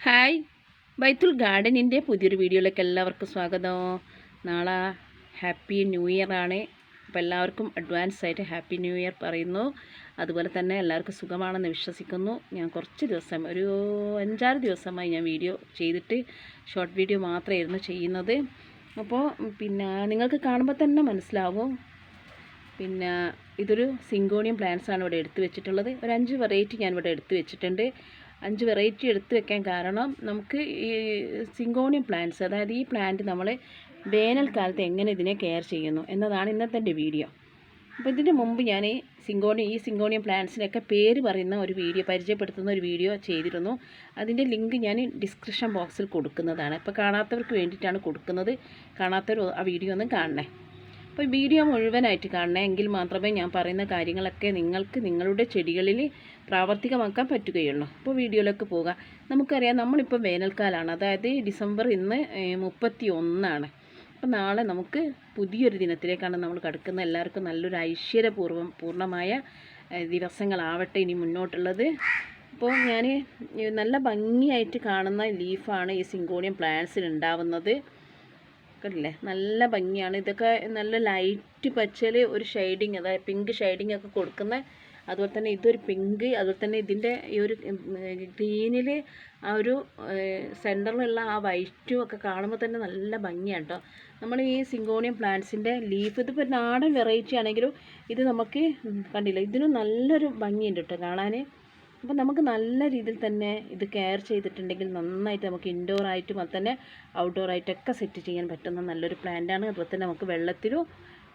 Hi. ബൈത്തുൽ ഗാർഡനിന്റെ പുതിയൊരു വീഡിയോയിലേക്ക് എല്ലാവർക്കും സ്വാഗതം. നാളെ ഹാപ്പി ന്യൂ ഇയർ ആണ്. അപ്പോൾ എല്ലാവർക്കും അഡ്വാൻസ് ആയിട്ട് ഹാപ്പി ന്യൂ ഇയർ പറയുന്നു. അതുപോലെ തന്നെ എല്ലാവർക്കും സുഖമാണെന്ന് വിശ്വസിക്കുന്നു. ഞാൻ കുറച്ച് ദിവസം ഒരു അഞ്ചാറ് ദിവസമായി ഞാൻ വീഡിയോ ചെയ്തിട്ട് ഷോർട്ട് വീഡിയോ മാത്രമായിരുന്നു ചെയ്യുന്നത്. അപ്പോൾ പിന്നെ നിങ്ങൾക്ക് കാണുമ്പോൾ തന്നെ മനസ്സിലാവും. പിന്നെ ഇതൊരു സിങ്കോണിയം പ്ലാന്റ്സ് ആണ് ഇവിടെ എടുത്തു വെച്ചിട്ടുള്ളത്. ഒരു അഞ്ച് വെറൈറ്റി ഞാൻ ഇവിടെ എടുത്തു വെച്ചിട്ടുണ്ട്. അഞ്ച് വെറൈറ്റി എടുത്തു വെക്കാൻ കാരണം നമുക്ക് ഈ സിങ്കോണിയം പ്ലാന്റ്സ് അതായത് ഈ പ്ലാന്റ് നമ്മൾ വേനൽക്കാലത്ത് എങ്ങനെ ഇതിനെ കെയർ ചെയ്യുന്നു എന്നതാണ് ഇന്നത്തെ എന്റെ വീഡിയോ. അപ്പോൾ ഇതിന് മുമ്പ് ഞാൻ ഈ സിങ്കോണി ഈ സിങ്കോണിയം പ്ലാന്റ്സിനൊക്കെ പേര് പറയുന്ന ഒരു വീഡിയോ പരിചയപ്പെടുത്തുന്ന ഒരു വീഡിയോ ചെയ്തിരുന്നു. അതിന്റെ ലിങ്ക് ഞാൻ ഡിസ്ക്രിപ്ഷൻ ബോക്സിൽ കൊടുക്കുന്നതാണ്. അപ്പോൾ കാണാത്തവർക്ക് വേണ്ടിയിട്ടാണ് കൊടുക്കുന്നത്. കാണാത്തവർ ആ വീഡിയോ ഒന്ന് കാണണേ. അപ്പോൾ വീഡിയോ മുഴുവനായിട്ട് കാണണേ എങ്കിൽ മാത്രമേ ഞാൻ പറയുന്ന കാര്യങ്ങളൊക്കെ നിങ്ങൾക്ക് നിങ്ങളുടെ ചെടികളിൽ പ്രാവർത്തികമാക്കാൻ പറ്റുകയുള്ളൂ. അപ്പോൾ വീഡിയോയിലേക്ക് പോകാം. നമുക്കറിയാം നമ്മളിപ്പോൾ വേനൽക്കാലമാണ് അതായത് ഡിസംബർ ഇന്ന് മുപ്പത്തി ഒന്നാണ് അപ്പോൾ നാളെ നമുക്ക് പുതിയൊരു ദിനത്തിലേക്കാണ് നമ്മൾ കടക്കുന്നത്. എല്ലാവർക്കും നല്ലൊരു ഐശ്വര്യപൂർവം പൂർണമായ ദിവസങ്ങളാവട്ടെ ഇനി മുന്നോട്ടുള്ളത്. അപ്പോൾ ഞാൻ നല്ല ഭംഗിയായിട്ട് കാണുന്ന ലീഫാണ് ഈ സിങ്കോണിയം പ്ലാന്റ്സിൽ ഉണ്ടാവുന്നത്. കണ്ടില്ലേ? നല്ല ഭംഗിയാണ്. ഇതൊക്കെ നല്ല ലൈറ്റ് പച്ചയിൽ ഒരു ഷെയ്ഡിങ് അതായത് പിങ്ക് ഷെയ്ഡിങ് ഒക്കെ കൊടുക്കുന്ന അതുപോലെ തന്നെ ഇതൊരു പിങ്ക് അതുപോലെ തന്നെ ഇതിന്റെ ഈ ഒരു ഗ്രീനിൽ ആ ഒരു സെന്ററിലുള്ള ആ വൈറ്റും ഒക്കെ കാണുമ്പോൾ തന്നെ നല്ല ഭംഗിയാണ് കേട്ടോ നമ്മൾ ഈ സിങ്കോണിയം പ്ലാന്റ്സിന്റെ ലീഫ് ഇതിപ്പോൾ നാടൻ വെറൈറ്റി ആണെങ്കിലും ഇത് നമുക്ക് കണ്ടില്ലേ? ഇതിനും നല്ലൊരു ഭംഗിയുണ്ട് കേട്ടോ കാണാൻ. അപ്പോൾ നമുക്ക് നല്ല രീതിയിൽ തന്നെ ഇത് കെയർ ചെയ്തിട്ടുണ്ടെങ്കിൽ നന്നായിട്ട് നമുക്ക് ഇൻഡോർ ആയിട്ടും അത് തന്നെ ഔട്ട്ഡോർ ആയിട്ടൊക്കെ സെറ്റ് ചെയ്യാൻ പറ്റുന്ന നല്ലൊരു പ്ലാന്റാണ് അതുപോലെ തന്നെ നമുക്ക് വെള്ളത്തിലും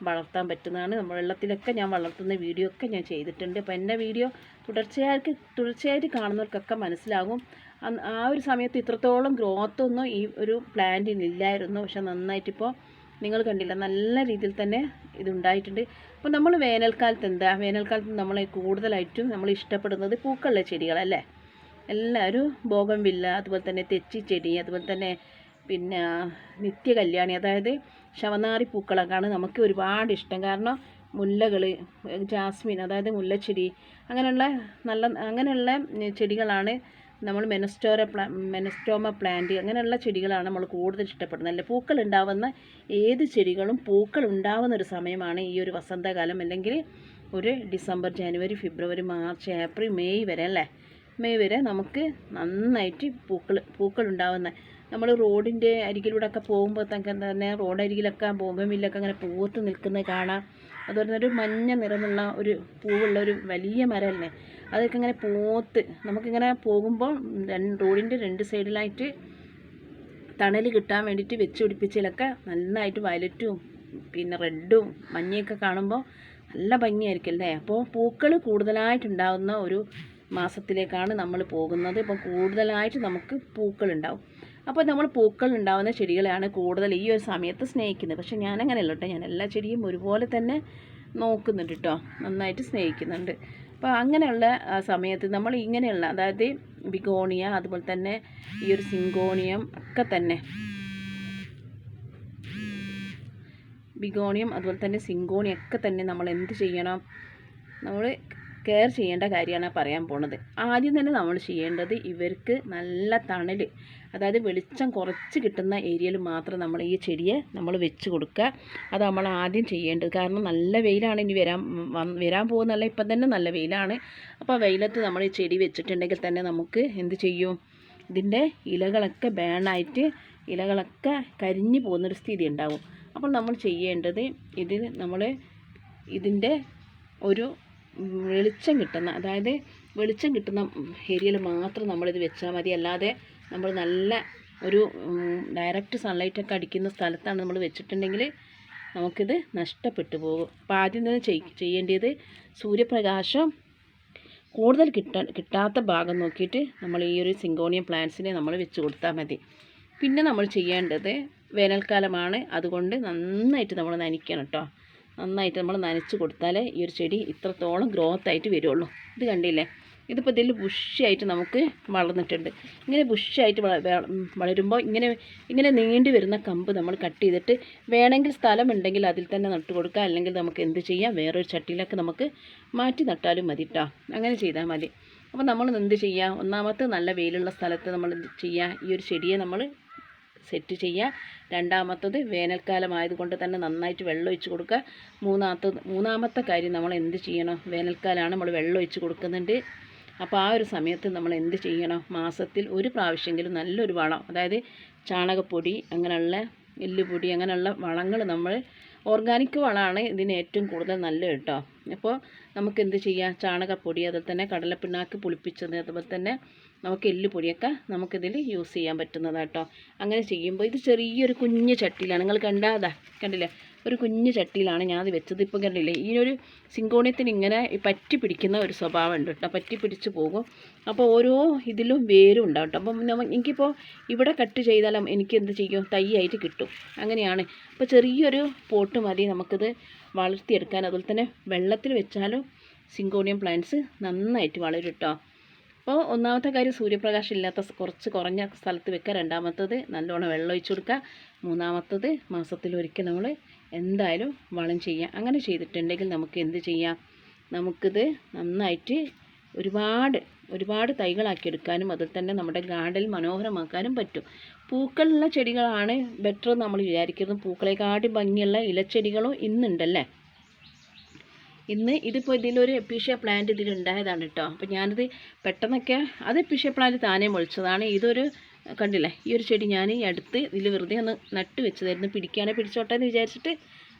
വളർത്താൻ പറ്റുന്നതാണ്. നമ്മൾ വെള്ളത്തിലൊക്കെ ഞാൻ വളർത്തുന്ന വീഡിയോ ഒക്കെ ഞാൻ ചെയ്തിട്ടുണ്ട്. അപ്പോൾ എന്റെ വീഡിയോ തുടർച്ചയായിട്ട് തുടർച്ചയായിട്ട് കാണുന്നവർക്കൊക്കെ മനസ്സിലാകും. ആ ഒരു സമയത്ത് ഇത്രത്തോളം ഗ്രോത്തൊന്നും ഈ ഒരു പ്ലാന്റിന് ഇല്ലായിരുന്നു. പക്ഷെ നന്നായിട്ടിപ്പോൾ നിങ്ങൾ കണ്ടില്ല നല്ല രീതിയിൽ തന്നെ ഇതുണ്ടായിട്ടുണ്ട്. അപ്പോൾ നമ്മൾ വേനൽക്കാലത്ത് എന്താ? വേനൽക്കാലത്ത് നമ്മൾ കൂടുതലായിട്ടും നമ്മൾ ഇഷ്ടപ്പെടുന്നത് പൂക്കളുടെ ചെടികളല്ലേ? എല്ലാവരും ബോഗൻവില്ല അതുപോലെ തന്നെ തെച്ചി ചെടി അതുപോലെ തന്നെ പിന്നെ നിത്യ കല്യാണി അതായത് ശവനാറി പൂക്കളൊക്കെയാണ് നമുക്ക് ഒരുപാട് ഇഷ്ടം. കാരണം മുല്ലകൾ ജാസ്മിൻ അതായത് മുല്ലച്ചെടി അങ്ങനെയുള്ള നല്ല അങ്ങനെയുള്ള ചെടികളാണ് നമ്മൾ മെനസ്റ്റോറ പ്ലാ മെനസ്റ്റോമ പ്ലാന്റ് അങ്ങനെയുള്ള ചെടികളാണ് നമ്മൾ കൂടുതൽ ഇഷ്ടപ്പെടുന്നത്. അല്ലെ പൂക്കൾ ഉണ്ടാവുന്ന ഏത് ചെടികളും പൂക്കൾ ഉണ്ടാവുന്ന ഒരു സമയമാണ് ഈ ഒരു വസന്തകാലം. അല്ലെങ്കിൽ ഒരു ഡിസംബർ ജനുവരി ഫെബ്രുവരി മാർച്ച് ഏപ്രിൽ മെയ് വരെ അല്ലേ? മെയ് വരെ നമുക്ക് നന്നായിട്ട് പൂക്കൾ പൂക്കൾ ഉണ്ടാവുന്ന. നമ്മൾ റോഡിന്റെ അരികിലൂടെ ഒക്കെ പോകുമ്പോൾ തന്നെ റോഡ് അരികിലൊക്കെ ബോംബമില്ലൊക്കെ അങ്ങനെ പൂത്ത് നിൽക്കുന്നത് കാണാം. അതുപോലെ തന്നെ ഒരു മഞ്ഞ നിറമുള്ള ഒരു പൂവുള്ള ഒരു വലിയ മരമല്ലേ അതൊക്കെ ഇങ്ങനെ പോത്ത് നമുക്കിങ്ങനെ പോകുമ്പോൾ രണ്ട് റോഡിന്റെ രണ്ട് സൈഡിലായിട്ട് തണൽ കിട്ടാൻ വേണ്ടിയിട്ട് വെച്ച് പിടിപ്പിച്ചതിലൊക്കെ നന്നായിട്ട് വയലറ്റും പിന്നെ റെഡും മഞ്ഞയൊക്കെ കാണുമ്പോൾ നല്ല ഭംഗിയായിരിക്കും അല്ലേ? അപ്പോൾ പൂക്കൾ കൂടുതലായിട്ടുണ്ടാകുന്ന ഒരു മാസത്തിലേക്കാണ് നമ്മൾ പോകുന്നത്. ഇപ്പം കൂടുതലായിട്ട് നമുക്ക് പൂക്കൾ ഉണ്ടാവും അപ്പോൾ നമ്മൾ പൂക്കൾ ഉണ്ടാകുന്ന ചെടികളെയാണ് കൂടുതൽ ഈ ഒരു സമയത്ത് സ്നേഹിക്കുന്നത്. പക്ഷേ കേട്ടോ. ഞാൻ എല്ലാ ചെടിയും ഒരുപോലെ തന്നെ നോക്കുന്നുണ്ട് കേട്ടോ. നന്നായിട്ട് സ്നേഹിക്കുന്നുണ്ട്. അപ്പോൾ അങ്ങനെയുള്ള സമയത്ത് നമ്മൾ ഇങ്ങനെയുള്ള അതായത് ബിഗോണിയ അതുപോലെ തന്നെ ഈ ഒരു സിങ്കോണിയം ഒക്കെ തന്നെ. ബിഗോണിയം അതുപോലെ തന്നെ സിങ്കോണിയം ഒക്കെ തന്നെ നമ്മൾ എന്ത് ചെയ്യണം? നമ്മൾ കെയർ ചെയ്യേണ്ട കാര്യമാണ് പറയാൻ പോണത്. ആദ്യം തന്നെ നമ്മൾ ചെയ്യേണ്ടത് ഇവർക്ക് നല്ല തണൽ അതായത് വെളിച്ചം കുറച്ച് കിട്ടുന്ന ഏരിയയിൽ മാത്രം നമ്മൾ ഈ ചെടിയെ നമ്മൾ വെച്ച് കൊടുക്കുക. അത് നമ്മൾ ആദ്യം ചെയ്യേണ്ടത് കാരണം നല്ല വെയിലാണ് ഇനി വരാൻ വരാൻ പോകുന്നല്ല ഇപ്പം തന്നെ നല്ല വെയിലാണ്. അപ്പോൾ വെയിലത്ത് നമ്മൾ ഈ ചെടി വെച്ചിട്ടുണ്ടെങ്കിൽ തന്നെ നമുക്ക് എന്ത് ചെയ്യും? ഇതിന്റെ ഇലകളൊക്കെ ബേണായിട്ട് ഇലകളൊക്കെ കരിഞ്ഞു പോകുന്നൊരു സ്ഥിതി ഉണ്ടാവും. അപ്പോൾ നമ്മൾ ചെയ്യേണ്ടത് ഇതിൽ നമ്മൾ ഇതിന്റെ ഒരു വെളിച്ചം കിട്ടുന്ന അതായത് വെളിച്ചം കിട്ടുന്ന ഏരിയയിൽ മാത്രം നമ്മളിത് വെച്ചാൽ മതി. അല്ലാതെ നമ്മൾ നല്ല ഒരു ഡയറക്റ്റ് സൺലൈറ്റൊക്കെ അടിക്കുന്ന സ്ഥലത്താണ് നമ്മൾ വെച്ചിട്ടുണ്ടെങ്കിൽ നമുക്കിത് നഷ്ടപ്പെട്ടു പോകും. അപ്പോൾ ആദ്യം തന്നെ ചെയ് ചെയ്യേണ്ടത് സൂര്യപ്രകാശം കൂടുതൽ കിട്ട കിട്ടാത്ത ഭാഗം നോക്കിയിട്ട് നമ്മൾ ഈ ഒരു സിങ്കോണിയം പ്ലാന്റ്സിനെ നമ്മൾ വെച്ച് കൊടുത്താൽ മതി. പിന്നെ നമ്മൾ ചെയ്യേണ്ടത് വേനൽക്കാലമാണ്. അതുകൊണ്ട് നന്നായിട്ട് നമ്മൾ നനയ്ക്കണം കേട്ടോ നന്നായിട്ട് നമ്മൾ നനച്ച് കൊടുത്താലേ ഈ ഒരു ചെടി ഇത്രത്തോളം ഗ്രോത്ത് ആയിട്ട് വരുള്ളൂ. ഇത് കണ്ടില്ലേ? ഇതിപ്പോൾ ഇതിൽ ബുഷിയായിട്ട് നമുക്ക് വളർന്നിട്ടുണ്ട്. ഇങ്ങനെ ബുഷിയായിട്ട് വള വളരുമ്പോൾ ഇങ്ങനെ ഇങ്ങനെ നീണ്ടി വരുന്ന കമ്പ് നമ്മൾ കട്ട് ചെയ്തിട്ട് വേണമെങ്കിൽ സ്ഥലമുണ്ടെങ്കിൽ അതിൽ തന്നെ നട്ട് കൊടുക്കുക. അല്ലെങ്കിൽ നമുക്ക് എന്ത് ചെയ്യാം? വേറൊരു ചട്ടിയിലൊക്കെ നമുക്ക് മാറ്റി നട്ടാലും മതി കേട്ടോ അങ്ങനെ ചെയ്താൽ മതി. അപ്പോൾ നമ്മൾ എന്ത് ചെയ്യുക ഒന്നാമത്തെ നല്ല വെയിലുള്ള സ്ഥലത്ത് നമ്മൾ ചെയ്യുക ഈ ഒരു ചെടിയെ നമ്മൾ സെറ്റ് ചെയ്യുക. രണ്ടാമത്തത് വേനൽക്കാലം ആയതുകൊണ്ട് തന്നെ നന്നായിട്ട് വെള്ളം ഒഴിച്ച് കൊടുക്കുക. മൂന്നാമത്തത് മൂന്നാമത്തെ കാര്യം നമ്മൾ എന്ത് ചെയ്യണം? വേനൽക്കാലമാണ് നമ്മൾ വെള്ളം ഒഴിച്ച് കൊടുക്കുന്നുണ്ട്. അപ്പോൾ ആ ഒരു സമയത്ത് നമ്മൾ എന്ത് ചെയ്യണം? മാസത്തിൽ ഒരു പ്രാവശ്യമെങ്കിലും നല്ലൊരു വളം അതായത് ചാണകപ്പൊടി അങ്ങനെയുള്ള എല്ലുപൊടി അങ്ങനെയുള്ള വളങ്ങൾ നമ്മൾ ഓർഗാനിക് വളമാണ് ഇതിന് ഏറ്റവും കൂടുതൽ നല്ലത് കേട്ടോ. അപ്പോൾ നമുക്ക് എന്ത് ചെയ്യാം? ചാണകപ്പൊടി അതുപോലെ തന്നെ കടലപ്പിണ്ണാക്ക് പുളിപ്പിച്ചത് അതുപോലെ തന്നെ നമുക്ക് എല്ലുപൊടിയൊക്കെ നമുക്കിതിൽ യൂസ് ചെയ്യാൻ പറ്റുന്നതാണ് കേട്ടോ അങ്ങനെ ചെയ്യുമ്പോൾ ഇത് ചെറിയൊരു കുഞ്ഞ് ചട്ടിയിലാണ്. നിങ്ങൾ കണ്ടാതാ കണ്ടില്ലേ? ഒരു കുഞ്ഞു ചട്ടിയിലാണ് ഞാനത് വെച്ചത്. ഇപ്പം കണ്ടില്ലേ? ഈ ഒരു സിങ്കോണിയത്തിന് ഇങ്ങനെ പറ്റി പിടിക്കുന്ന ഒരു സ്വഭാവം ഉണ്ട് കേട്ടോ. പറ്റി പിടിച്ച് പോകും. അപ്പോൾ ഓരോ ഇതിലും വേരും ഉണ്ടാവും കേട്ടോ അപ്പം എനിക്കിപ്പോൾ ഇവിടെ കട്ട് ചെയ്താലും എനിക്ക് എന്ത് ചെയ്യും? തൈ ആയിട്ട് കിട്ടും. അങ്ങനെയാണ്. അപ്പോൾ ചെറിയൊരു പോട്ട് മതി നമുക്കിത് വളർത്തിയെടുക്കാൻ. അതുപോലെ തന്നെ വെള്ളത്തിൽ വെച്ചാലും സിങ്കോണിയം പ്ലാന്റ്സ് നന്നായിട്ട് വളരും കേട്ടോ അപ്പോൾ ഒന്നാമത്തെ കാര്യം സൂര്യപ്രകാശം ഇല്ലാത്ത കുറച്ച് കുറഞ്ഞ സ്ഥലത്ത് വെക്കുക. രണ്ടാമത്തത് നല്ലോണം വെള്ളം ഒഴിച്ചു കൊടുക്കുക. മൂന്നാമത്തത് മാസത്തിലൊരിക്കൽ നമ്മൾ എന്തായാലും വളം ചെയ്യുക. അങ്ങനെ ചെയ്തിട്ടുണ്ടെങ്കിൽ നമുക്ക് എന്ത് ചെയ്യാം? നമുക്കിത് നന്നായിട്ട് ഒരുപാട് ഒരുപാട് തൈകളാക്കി എടുക്കാനും അതിൽ തന്നെ നമ്മുടെ ഗാർഡൻ മനോഹരമാക്കാനും പറ്റും. പൂക്കളുള്ള ചെടികളാണ് ബെറ്റർ നമ്മൾ വിചാരിക്കുന്നത്. പൂക്കളെക്കാട്ടി ഭംഗിയുള്ള ഇലച്ചെടികളും ഇന്നുണ്ടല്ലേ? ഇന്ന് ഇതിപ്പോൾ ഇതിലൊരു എപ്പീഷ്യ പ്ലാന്റ് ഇതിലുണ്ടായതാണ് കേട്ടോ അപ്പോൾ ഞാനിത് പെട്ടെന്നൊക്കെ അത് എപ്പീഷ്യ പ്ലാന്റ് താനേ മുളിച്ചതാണ്. ഇതൊരു കണ്ടില്ലേ? ഈ ഒരു ചെടി ഞാൻ ഈ അടുത്ത് ഇതിൽ വെറുതെ ഒന്ന് നട്ട് വെച്ചതായിരുന്നു പിടിക്കാനേ പിടിച്ചോട്ടെ എന്ന് വിചാരിച്ചിട്ട്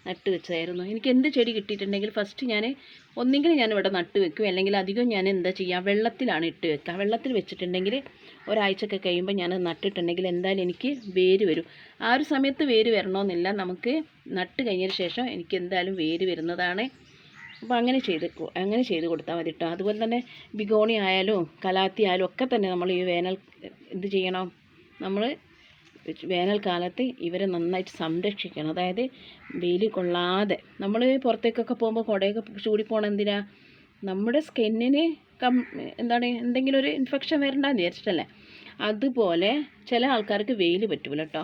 നട്ട് വെച്ചതായിരുന്നു. എനിക്ക് എന്ത് ചെടി കിട്ടിയിട്ടുണ്ടെങ്കിൽ ഫസ്റ്റ് ഞാൻ ഒന്നെങ്കിൽ ഞാൻ ഇവിടെ നട്ട് വെക്കും അല്ലെങ്കിൽ അധികം ഞാൻ എന്താ ചെയ്യുക വെള്ളത്തിലാണ് ഇട്ട് വെക്കുക. വെള്ളത്തിൽ വെച്ചിട്ടുണ്ടെങ്കിൽ ഒരാഴ്ചയൊക്കെ കഴിയുമ്പോൾ ഞാൻ നട്ടിട്ടുണ്ടെങ്കിൽ എന്തായാലും എനിക്ക് വേര് വരും. ആ ഒരു സമയത്ത് വേര് വരണമെന്നില്ല. നമുക്ക് നട്ട് കഴിഞ്ഞതിന് ശേഷം എനിക്ക് എന്തായാലും വേര് വരുന്നതാണ്. അപ്പോൾ അങ്ങനെ ചെയ്ത് അങ്ങനെ ചെയ്ത് കൊടുത്താൽ മതി കേട്ടോ. അതുപോലെ തന്നെ ബിഗോണി ആയാലും കലാത്തി ആയാലും ഒക്കെ തന്നെ നമ്മൾ ഈ വേനൽ എന്ത് ചെയ്യണം? നമ്മൾ വേനൽക്കാലത്ത് ഇവരെ നന്നായിട്ട് സംരക്ഷിക്കണം. അതായത് വെയിൽ കൊള്ളാതെ. നമ്മൾ പുറത്തേക്കൊക്കെ പോകുമ്പോൾ കുടയൊക്കെ ചൂടി പോകണം എന്തിനാ? നമ്മുടെ സ്കിന്നിന് കം എന്താണ് എന്തെങ്കിലും ഒരു ഇൻഫെക്ഷൻ വരണ്ടെന്ന് വിചാരിച്ചിട്ടല്ലേ? അതുപോലെ ചില ആൾക്കാർക്ക് വെയിൽ പറ്റൂല കേട്ടോ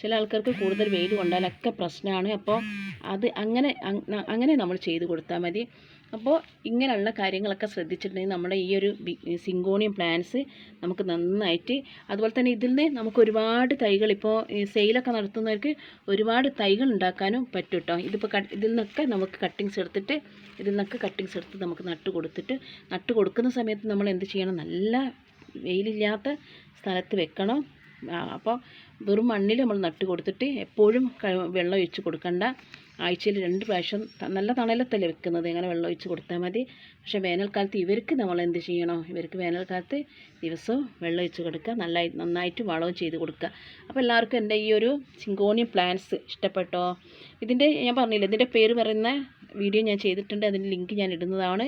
ചില ആൾക്കാർക്ക് കൂടുതൽ വെയിൽ കൊണ്ടാലൊക്കെ പ്രശ്നമാണ്. അപ്പോൾ അത് അങ്ങനെ അങ് അങ്ങനെ നമ്മൾ ചെയ്ത് കൊടുത്താൽ മതി. അപ്പോൾ ഇങ്ങനെയുള്ള കാര്യങ്ങളൊക്കെ ശ്രദ്ധിച്ചിട്ടുണ്ടെങ്കിൽ നമ്മുടെ ഈ ഒരു സിങ്കോണിയം പ്ലാന്റ്സ് നമുക്ക് നന്നായിട്ട് അതുപോലെ തന്നെ ഇതിൽ നിന്ന് നമുക്ക് ഒരുപാട് തൈകൾ ഇപ്പോൾ സെയിലൊക്കെ നടത്തുന്നവർക്ക് ഒരുപാട് തൈകൾ ഉണ്ടാക്കാനും പറ്റും കേട്ടോ ഇതിപ്പോൾ കട്ട് ഇതിൽ നിന്നൊക്കെ നമുക്ക് കട്ടിങ്സ് എടുത്തിട്ട് ഇതിൽ നിന്നൊക്കെ കട്ടിങ്സ് എടുത്ത് നമുക്ക് നട്ട് കൊടുത്തിട്ട് നട്ട് കൊടുക്കുന്ന സമയത്ത് നമ്മൾ എന്ത് ചെയ്യണം? നല്ല വെയിലില്ലാത്ത സ്ഥലത്ത് വെക്കണം. അപ്പോൾ വെറും മണ്ണിൽ നമ്മൾ നട്ട് കൊടുത്തിട്ട് എപ്പോഴും വെള്ളം ഒഴിച്ച് കൊടുക്കണ്ട. ആഴ്ചയിൽ രണ്ട് പ്രാവശ്യം നല്ല തണലത്തല്ലേ വെക്കുന്നത്. ഇങ്ങനെ വെള്ളം ഒഴിച്ച് കൊടുത്താൽ മതി. പക്ഷേ വേനൽക്കാലത്ത് ഇവർക്ക് നമ്മൾ എന്ത് ചെയ്യണം? ഇവർക്ക് വേനൽക്കാലത്ത് ദിവസവും വെള്ളം ഒഴിച്ച് കൊടുക്കുക. നല്ല നന്നായിട്ട് വളവും ചെയ്ത് കൊടുക്കുക. അപ്പോൾ എല്ലാവർക്കും എന്റെ ഈ ഒരു സിങ്കോണിയം പ്ലാന്റ്സ് ഇഷ്ടപ്പെട്ടോ? ഇതിന്റെ ഞാൻ പറഞ്ഞില്ല ഇതിന്റെ പേര് പറയുന്ന വീഡിയോ ഞാൻ ചെയ്തിട്ടുണ്ട്. അതിന്റെ ലിങ്ക് ഞാൻ ഇടുന്നതാണ്.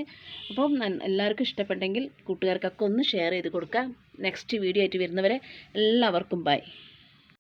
അപ്പം എല്ലാവർക്കും ഇഷ്ടപ്പെട്ടെങ്കിൽ കൂട്ടുകാർക്കൊക്കെ ഒന്ന് ഷെയർ ചെയ്ത് കൊടുക്കുക. നെക്സ്റ്റ് വീഡിയോ ആയിട്ട് വരുന്നവരെ എല്ലാവർക്കും ബൈ